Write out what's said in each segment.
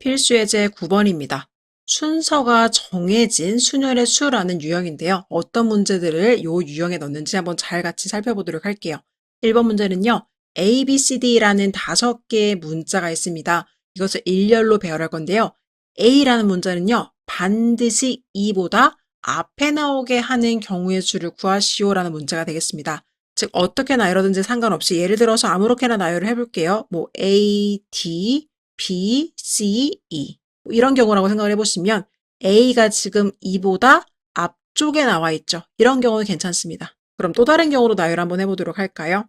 필수 예제 9번입니다. 순서가 정해진 순열의 수라는 유형인데요. 어떤 문제들을 요 유형에 넣는지 한번 잘 같이 살펴보도록 할게요. 1번 문제는요. A, B, C, D라는 다섯 개의 문자가 있습니다. 이것을 일렬로 배열할 건데요. A라는 문자는요. 반드시 2보다 앞에 나오게 하는 경우의 수를 구하시오라는 문제가 되겠습니다. 즉 어떻게 나열하든지 상관없이 예를 들어서 아무렇게나 나열을 해볼게요. 뭐 A, D, B, C, E 뭐 이런 경우라고 생각을 해보시면 A가 지금 2보다 앞쪽에 나와 있죠. 이런 경우는 괜찮습니다. 그럼 또 다른 경우로 나열 한번 해보도록 할까요?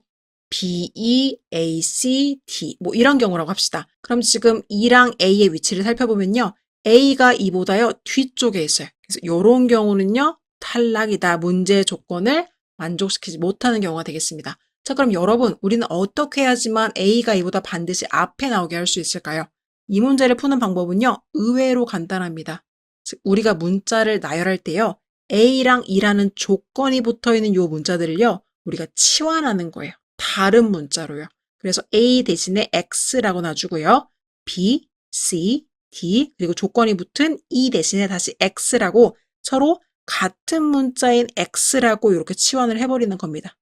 B, E, A, C, D 뭐 이런 경우라고 합시다. 그럼 지금 E랑 A의 위치를 살펴보면요. A가 2보다요 뒤쪽에 있어요. 그래서 이런 경우는요 탈락이다. 문제 조건을 만족시키지 못하는 경우가 되겠습니다. 자, 그럼 여러분, 우리는 어떻게 해야지만 A가 이보다 반드시 앞에 나오게 할 수 있을까요? 이 문제를 푸는 방법은요, 의외로 간단합니다. 즉, 우리가 문자를 나열할 때요, A랑 E라는 조건이 붙어 있는 요 문자들을요, 우리가 치환하는 거예요. 다른 문자로요. 그래서 A 대신에 X라고 놔주고요. B, C, D, 그리고 조건이 붙은 E 대신에 다시 X라고 서로 같은 문자인 X라고 이렇게 치환을 해버리는 겁니다.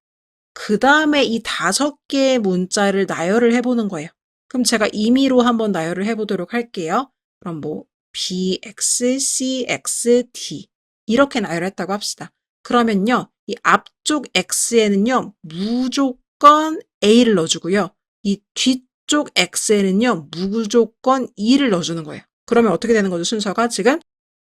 그 다음에 이 다섯 개의 문자를 나열을 해보는 거예요. 그럼 제가 임의로 한번 나열을 해보도록 할게요. 그럼 뭐 BX, CX, D 이렇게 나열했다고 합시다. 그러면요, 이 앞쪽 X에는요 무조건 A를 넣어주고요, 이 뒤쪽 X에는요 무조건 E를 넣어주는 거예요. 그러면 어떻게 되는 거죠? 순서가 지금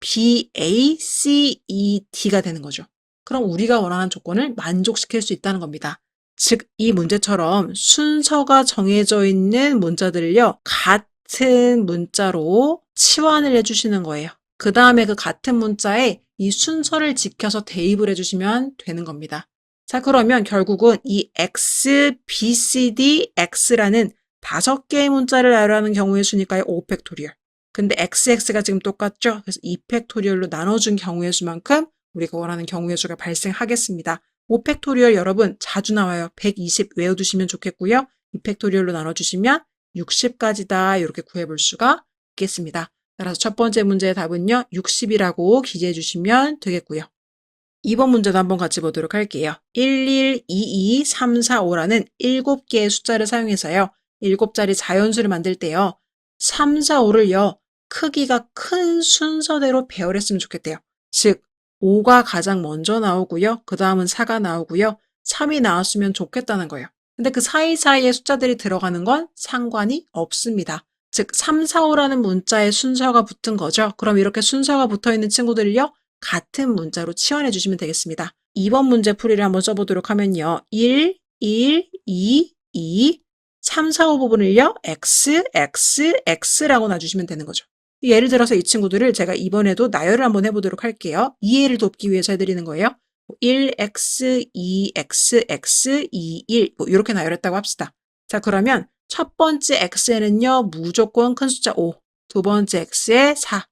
B, A, C, E, D가 되는 거죠. 그럼 우리가 원하는 조건을 만족시킬 수 있다는 겁니다. 즉, 이 문제처럼 순서가 정해져 있는 문자들을요, 같은 문자로 치환을 해주시는 거예요. 그 다음에 그 같은 문자에 이 순서를 지켜서 대입을 해주시면 되는 겁니다. 자, 그러면 결국은 이 X, B, C, D, X라는 다섯 개의 문자를 나열하는 경우의 수니까요, 5팩토리얼. 근데 XX가 지금 똑같죠? 그래서 2팩토리얼로 나눠준 경우의 수만큼 우리가 원하는 경우의 수가 발생하겠습니다. 5팩토리얼 여러분 자주 나와요. 120 외워두시면 좋겠고요. 2팩토리얼로 나눠주시면 60까지다 이렇게 구해볼 수가 있겠습니다. 따라서 첫 번째 문제의 답은요. 60이라고 기재해 주시면 되겠고요. 2번 문제도 한번 같이 보도록 할게요. 1, 1, 2, 2, 3, 4, 5라는 7개의 숫자를 사용해서요. 7자리 자연수를 만들 때요. 3, 4, 5를요. 크기가 큰 순서대로 배열했으면 좋겠대요. 즉 5가 가장 먼저 나오고요. 그 다음은 4가 나오고요. 3이 나왔으면 좋겠다는 거예요. 근데 그 사이사이에 숫자들이 들어가는 건 상관이 없습니다. 즉 3, 4, 5라는 문자에 순서가 붙은 거죠. 그럼 이렇게 순서가 붙어 있는 친구들을요. 같은 문자로 치환해 주시면 되겠습니다. 2번 문제 풀이를 한번 써보도록 하면요. 1, 1, 2, 2, 3, 4, 5 부분을요. x, x, x라고 놔주시면 되는 거죠. 예를 들어서 이 친구들을 제가 이번에도 나열을 한번 해보도록 할게요. 이해를 돕기 위해서 해드리는 거예요. 1x, 2x, x, 2, 1 뭐 이렇게 나열했다고 합시다. 자 그러면 첫 번째 x에는요. 무조건 큰 숫자 5, 두 번째 x에 4,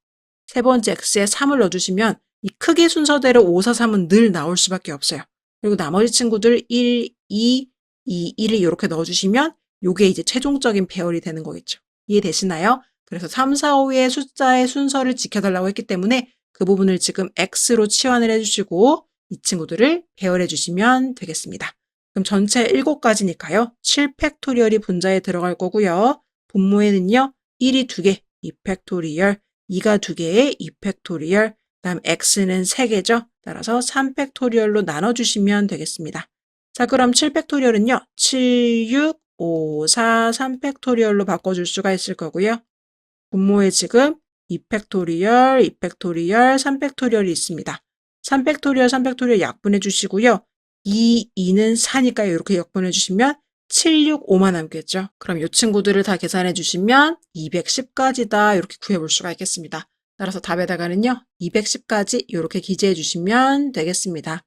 세 번째 x에 3을 넣어주시면 이 크기 순서대로 5, 4, 3은 늘 나올 수밖에 없어요. 그리고 나머지 친구들 1, 2, 2, 1을 이렇게 넣어주시면 요게 이제 최종적인 배열이 되는 거겠죠. 이해되시나요? 그래서 3, 4, 5의 숫자의 순서를 지켜달라고 했기 때문에 그 부분을 지금 X로 치환을 해주시고 이 친구들을 배열해 주시면 되겠습니다. 그럼 전체 7가지니까요. 7팩토리얼이 분자에 들어갈 거고요. 분모에는요. 1이 2개, 2팩토리얼, 2가 2개의 2팩토리얼, 다음 X는 3개죠. 따라서 3팩토리얼로 나눠주시면 되겠습니다. 자, 그럼 7팩토리얼은요. 7, 6, 5, 4, 3팩토리얼로 바꿔줄 수가 있을 거고요. 분모에 지금 2팩토리얼, 2팩토리얼, 3팩토리얼이 있습니다. 3팩토리얼, 3팩토리얼 약분해 주시고요. 2, 2는 4니까 이렇게 약분해 주시면 7, 6, 5만 남겠죠. 그럼 이 친구들을 다 계산해 주시면 210까지다 이렇게 구해볼 수가 있겠습니다. 따라서 답에다가는요. 210까지 이렇게 기재해 주시면 되겠습니다.